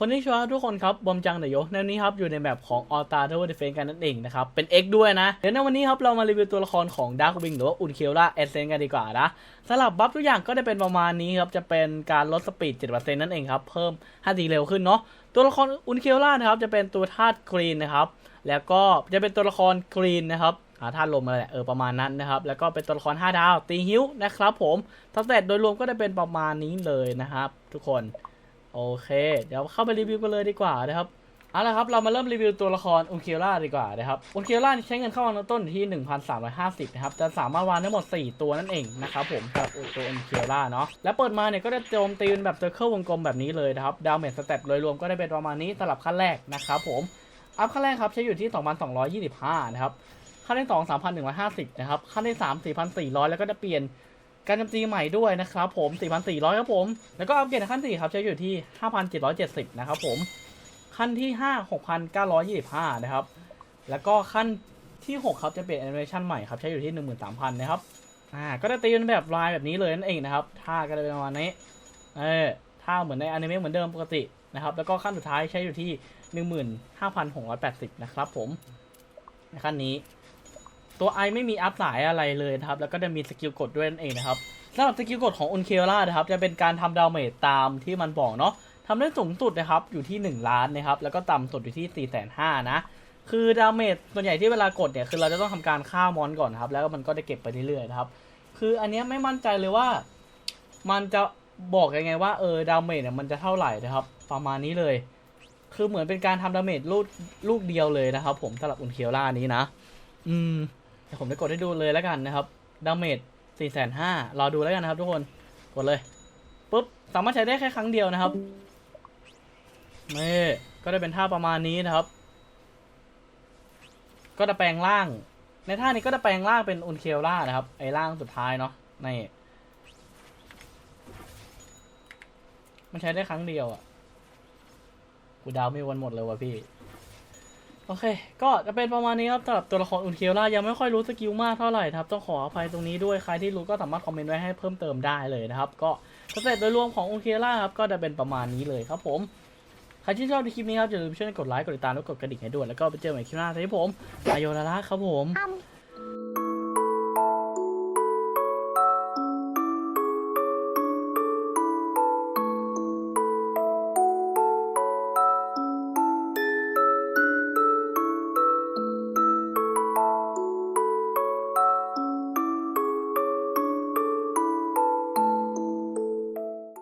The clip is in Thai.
คนที่ชวทุกคนครับ บอมจังเดโยในนี้ครับ อยู่ในแบบของ All Star Tower Defense กันนั่นเองนะครับ เป็น X ด้วยนะ เดี๋ยวในวันนี้ครับ เรามารีวิวตัวละครของ Dark Wing หรือว่าอุนเคียวล่าเอเซนกันดีกว่านะสำหรับบัฟทุกอย่างก็ได้เป็นประมาณนี้ครับ จะเป็นการลดสปีด 7%นั่นเองครับ เพิ่ม5ทีเร็วขึ้นเนาะตัวละครอุนเคียวล่านะครับจะเป็นตัวธาตุกรีนนะครับแล้วก็จะเป็นตัวละครกรีนนะครับหาธาตุลมอะไรแหละเออประมาณนั้นนะครับ แล้วก็เป็นตัวละคร 5 ดาวตีฮิ้วนะครับผมทั้งเสร็จโดยรวมก็ได้เป็นประมาณนี้เลยนะครับ ทุกคน โอเค เดี๋ยวเข้าไปรีวิวกันเลยดีกว่านะครับเอาละครับเรามาเริ่มรีวิวตัวละครอุนเคียร่าดีกว่านะครับอุนเคียร่าใช้เงินเข้าวาต้นที่ 1,350 นะครับ จะสามารถวางได้หมด 4 ตัวนั่นเองนะครับผมสำหรับตัวอุนเคียร่าเนาะแล้วเปิดมาเนี่ยก็จะโจมตีเป็นแบบเซอร์เคิลวงกลมแบบนี้เลยนะครับ ดาเมจสเต็ปโดยรวมก็ได้เป็นประมาณนี้สำหรับขั้นแรกนะครับผม อัพขั้นแรกครับใช้อยู่ที่ 2,225 นะครับ ขั้นที่ 2 3,150 นะครับ ขั้นที่ 3 4,400 แล้วก็จะเปลี่ยน การโจมตีใหม่ด้วยนะครับผม 4,400 ครับผม แล้วก็อัปเกรดในขั้น 4 ครับ ใช้อยู่ที่ 5,770 นะครับผม ขั้นที่ 5 6,925 นะครับ แล้วก็ขั้นที่ 6 ครับ จะเปลี่ยนแอนิเมชันใหม่ครับ ใช้อยู่ที่ 13,000 นะครับ อ่า ก็จะตีเป็นแบบลายแบบนี้เลยนั่นเองนะครับ ท่าก็จะเป็นประมาณนี้ เออ ท่าเหมือนในอนิเมะเหมือนเดิมปกตินะครับ แล้วก็ขั้นสุดท้ายใช้อยู่ที่ 15,680 นะครับผม ในขั้นนี้ ตัวไอไม่มีอัพสายอะไรเลยนะครับ แล้วก็จะมีสกิลกดด้วยนั่นเองนะครับสำหรับสกิลกดของอุนเคล่านะครับ จะเป็นการทำดาเมจตามที่มันบอกเนาะทำได้สูงสุดนะครับอยู่ที่ 1 ล้านนะครับ แล้วก็ต่ำสุดอยู่ที่4 5 0 0 0นห้านะ คือดาเมจส่วนใหญ่ที่เวลากดเนี่ย คือเราจะต้องทำการฆ่ามอนก่อนนะครับ แล้วมันก็ได้เก็บไปเรื่อยๆนะครับ คืออันนี้ไม่มั่นใจเลยว่า มันจะบอกยังไงว่าเออดาเมจเนี่ยมันจะเท่าไหร่นะครับ ประมาณนี้เลย คือเหมือนเป็นการทำดาเมจลูกลูกเดียวเลยนะครับ ผมสำหรับอุนเคล่านี้นะ อืม เดี๋ยวผมจะกดให้ดูเลยแล้วกันนะครับดาเมจ4 5 0 0 0รอดูแล้วกันนะครับ ทุกคนกดเลยปุ๊บสามารถใช้ได้แค่ครั้งเดียวนะครับนี่ก็ได้เป็นท่าประมาณนี้นะครับ ก็จะแปลงร่าง ในท่านี้ก็จะแปลงร่างเป็นอุนเคลล่านะครับ ไอ้ร่างสุดท้ายเนาะนี่มันใช้ได้ครั้งเดียวอะ่ะกูดาวไม่วนหมดเลยว่ะพี่ โอเค ก็จะเป็นประมาณนี้ครับสำหรับตัวละครอุนเคียล่ายังไม่ค่อยรู้สกิลมากเท่าไหร่ครับต้องขออภัยตรงนี้ด้วยใครที่รู้ก็สามารถคอมเมนต์ไว้ให้เพิ่มเติมได้เลยนะครับ ก็สเต็ปโดยรวมของอุนเคียล่าครับก็จะเป็นประมาณนี้เลยครับผมใครที่ชอบในคลิปนี้ครับอย่าลืมช่วยกดไลค์กดติดตามแล้วกดกระดิ่งให้ด้วยแล้วก็ไปเจอกันใหม่คลิปหน้าที่ผมอายโยลาระครับผม